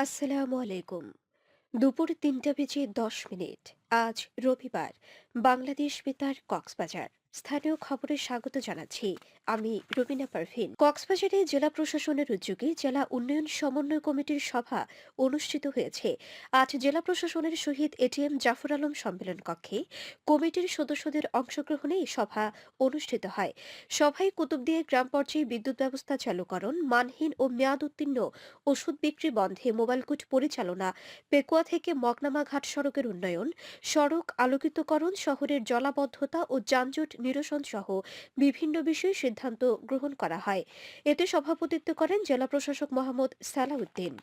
আসসালামু আলাইকুম। দুপুর তিনটা বেজে দশ মিনিট। আজ রবিবার। বাংলাদেশ বেতার কক্সবাজার। স্থানীয় খবরে স্বাগত জানাচ্ছি। আমি রবিনা পারভিন। কক্সবাজারে জেলা প্রশাসনের উদ্যোগে জেলা উন্নয়ন সমন্বয় কমিটির সভা অনুষ্ঠিত হয়েছে। আজ জেলা প্রশাসনের শহীদ এটিএম জাফর আলম সম্মেলন কক্ষে কমিটির সদস্যদের অংশগ্রহণে সভা অনুষ্ঠিত হয়। সভায় কুতুবদিয়া গ্রাম পর্যায়ে বিদ্যুৎ ব্যবস্থা চালুকরণ, মানহীন ও মেয়াদ উত্তীর্ণ ওষুধ বিক্রি বন্ধে মোবাইল কোর্ট পরিচালনা, পেকুয়া থেকে মগনামা ঘাট সড়কের উন্নয়ন, সড়ক আলোকিতকরণ, শহরের জলাবদ্ধতা ও যানজট নিরসন সহ বিভিন্ন বিষয়ে সিদ্ধান্ত গ্রহণ করা হয়। এতে সভাপতিত্ব করেন জেলা প্রশাসক মোহাম্মদ সালাউদ্দিন।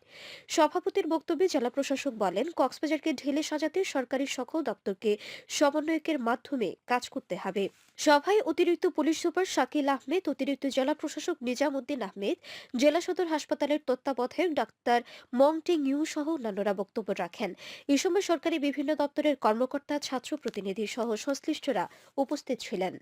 সভাপতির বক্তব্যে জেলা প্রশাসক বলেন, কক্সবাজারকে ঢেলে সাজাতে সরকারি সকল দপ্তরকে সমন্বয়কের মাধ্যমে কাজ করতে হবে। সভায় অতিরিক্ত পুলিশ সুপার শাকিল আহমেদ, অতিরিক্ত জেলা প্রশাসক নিজাম উদ্দিন আহমেদ, জেলা সদর হাসপাতালের তত্ত্বাবধায়ক ডাক্তার মংটিং ইউ সহ অন্যান্যরা বক্তব্য রাখেন। এ সময় সরকারি বিভিন্ন দপ্তরের কর্মকর্তা, ছাত্র প্রতিনিধি সহ সংশ্লিষ্টরা উপস্থিত ছিলেন।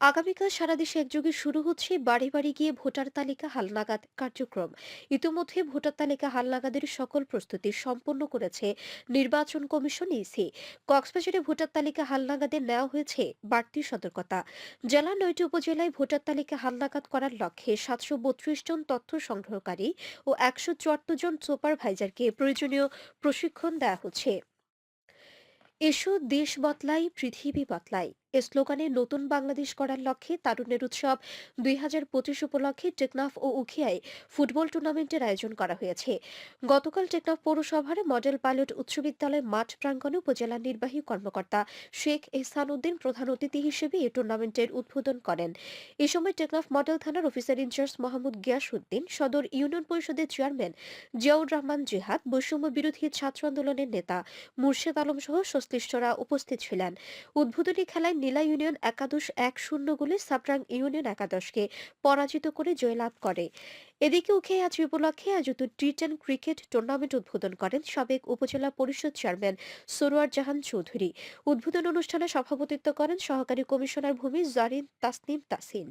আগামীকাল সারা দেশে একযোগে শুরু হচ্ছে বাড়ি বাড়ি গিয়ে ভোটার তালিকা হালনাগাদ কার্যক্রম। ইতিমধ্যে ভোটার তালিকা হালনাগাদের সকল প্রস্তুতি সম্পন্ন করেছে নির্বাচন কমিশন ইসি। কক্সবাজারে ভোটার তালিকা হালনাগাদে নেওয়া হয়েছে বাড়তি সতর্কতা। জেলা নয়টি উপজেলায় ভোটার তালিকা হালনাগাদ করার লক্ষ্যে সাতশো বত্রিশ জন তথ্য সংগ্রহকারী ও একশো চুয়াত্তর জন সুপারভাইজারকে প্রয়োজনীয় প্রশিক্ষণ দেওয়া হচ্ছে। এসো দেশ বদলাই, পৃথিবী বদলাই। এ স্লোগানে নতুন বাংলাদেশ করার লক্ষ্যে তারুণ্যের উৎসব। দুই হাজার পঁচিশ উপলক্ষে টেকনাফ ও উখিয়ায় ফুটবল টুর্নামেন্টের আয়োজন করা হয়েছে। গতকাল টেকনাফ পৌরসভার মডেল পাইলট উচ্চ বিদ্যালয় মাঠ প্রাঙ্গণে উপজেলা নির্বাহী কর্মকর্তা শেখ এহসান উদ্দিন প্রধান অতিথি হিসেবে এই টুর্নামেন্টের উদ্বোধন করেন। এ সময় টেকনাফ মডেল থানার officer in charge Mohammad Gias Uddin, সদর ইউনিয়ন পরিষদের চেয়ারম্যান জিয়াউর রহমান জেহাদ, বৈষম্য বিরোধী ছাত্র আন্দোলনের নেতা মুর্শেদ আলম সহ সংশ্লিষ্টরা উপস্থিত ছিলেন। উদ্বোধনী খেলায় নীলা ইউনিয়ন একাদশ এক শূন্য গোলে সাপ্রাং ইউনিয়ন একাদশকে পরাজিত করে জয়লাভ করে। এদিকে উখে আজ উপলক্ষে আয়োজিত টি টেন ক্রিকেট টুর্নামেন্ট উদ্বোধন করেন সাবেক উপজেলা পরিষদ চেয়ারম্যান সরোয়ার জাহান চৌধুরী। উদ্বোধন অনুষ্ঠানে সভাপতিত্ব করেন সহকারী কমিশনার ভূমি জারিন তাসনিম তাসিন।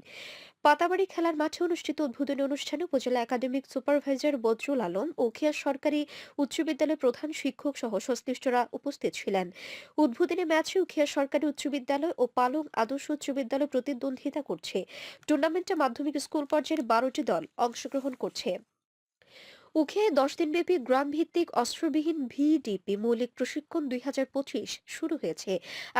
পাতাবাড়ি খেলার মাঠে অনুষ্ঠিত উদ্বোধনী অনুষ্ঠানে উপজেলা একাডেমিক সুপারভাইজার বদরুল আলম ও খিয়া সরকারি উচ্চ বিদ্যালয়ের প্রধান শিক্ষক সহ সংশ্লিষ্টরা উপস্থিত ছিলেন। উদ্বোধনী ম্যাচে উখিয়া সরকারি উচ্চ বিদ্যালয় ও পালং আদর্শ উচ্চ বিদ্যালয় প্রতিদ্বন্দ্বিতা করছে। টুর্নামেন্টে মাধ্যমিক স্কুল পর্যায়ের বারোটি দল অংশগ্রহণ করছে। উখে দশ দিনব্যাপী গ্রাম ভিত্তিক অস্ত্রবিহীন ভিডিপি মৌলিক প্রশিক্ষণ দুই হাজার পঁচিশ শুরু হয়েছে।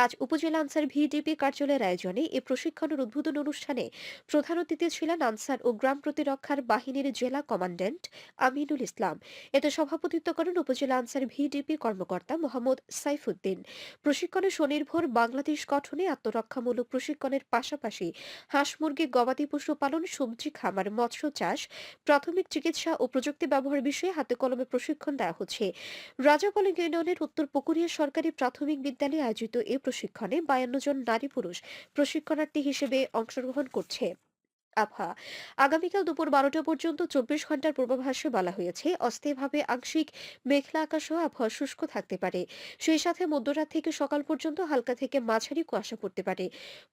আজ উপজেলা আনসার ভিডিপি কার্যালয়ের আয়োজনে এই প্রশিক্ষণের উদ্বোধন অনুষ্ঠানে প্রধান অতিথি ছিলেন আনসার ও গ্রাম প্রতিরক্ষার বাহিনীর জেলা কমান্ড্যান্ট আমিনুল ইসলাম। এতে সভাপতিত্ব করেন উপজেলা আনসার ভিডিপি কর্মকর্তা মোহাম্মদ সাইফুদ্দিন। প্রশিক্ষণে স্বনির্ভর বাংলাদেশ গঠনে আত্মরক্ষামূলক প্রশিক্ষণের পাশাপাশি হাঁস মুরগি গবাদি পশু পালন, সবজি খামার, মৎস্য চাষ, প্রাথমিক চিকিৎসা ও প্রযুক্তি ব্যবহার বিষয়ে হাতে কলমে প্রশিক্ষণ দেওয়া হচ্ছে। রাজাপলিং ইউনিয়নের উত্তর পুকুরিয়া সরকারি প্রাথমিক বিদ্যালয়ে আয়োজিত এই প্রশিক্ষণে বায়ান্ন জন নারী পুরুষ প্রশিক্ষণার্থী হিসেবে অংশগ্রহণ করছে। আবহাওয়া। আগামীকাল দুপুর বারোটা পর্যন্ত চব্বিশ ঘণ্টার পূর্বাভাসে বলা হয়েছে অস্থায়ীভাবে আংশিক মেঘলা আকাশ ও আবহাওয়া শুষ্ক থাকতে পারে। সেই সাথে মধ্যরাত থেকে সকাল পর্যন্ত হালকা থেকে মাঝারি কুয়াশা পড়তে পারে।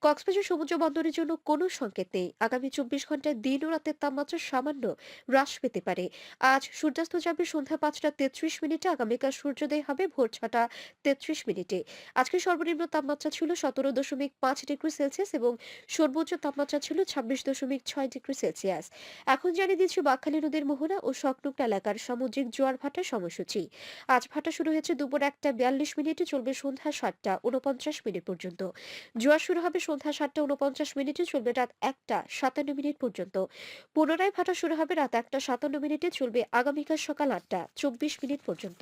কক্সবাজার সমুদ্র বন্দরের জন্য কোনো সংকেত নেই। আগামী চব্বিশ ঘন্টায় দিন ও রাতের তাপমাত্রা সামান্য হ্রাস পেতে পারে। আজ সূর্যাস্ত যাবে সন্ধ্যা পাঁচটা তেত্রিশ মিনিটে, আগামীকাল সূর্যোদয় হবে ভোর ছটা তেত্রিশ মিনিটে। আজকে সর্বনিম্ন তাপমাত্রা ছিল সতেরো দশমিক পাঁচ ডিগ্রি সেলসিয়াস এবং সর্বোচ্চ তাপমাত্রা ছিল ছাব্বিশ দশমিক ছয় ডিগ্রি সেলসিয়াস। এখন জানিয়ে দিচ্ছি বাকখালী নদীর মোহনা ও সংলগ্ন এলাকার সামুদ্রিক জোয়ার ভাটার সময়সূচি। আজ ভাটা শুরু হয়েছে দুপুর একটা বিয়াল্লিশ মিনিটে, চলবে সন্ধ্যা সাতটা উনপঞ্চাশ মিনিট পর্যন্ত। জোয়ার শুরু হবে সন্ধ্যা সাতটা উনপঞ্চাশ মিনিটে, চলবে রাত একটা সাতান্ন মিনিট পর্যন্ত। পুনরায় ভাটা শুরু হবে রাত একটা সাতান্ন মিনিটে, চলবে আগামীকাল সকাল আটটা চব্বিশ মিনিট পর্যন্ত।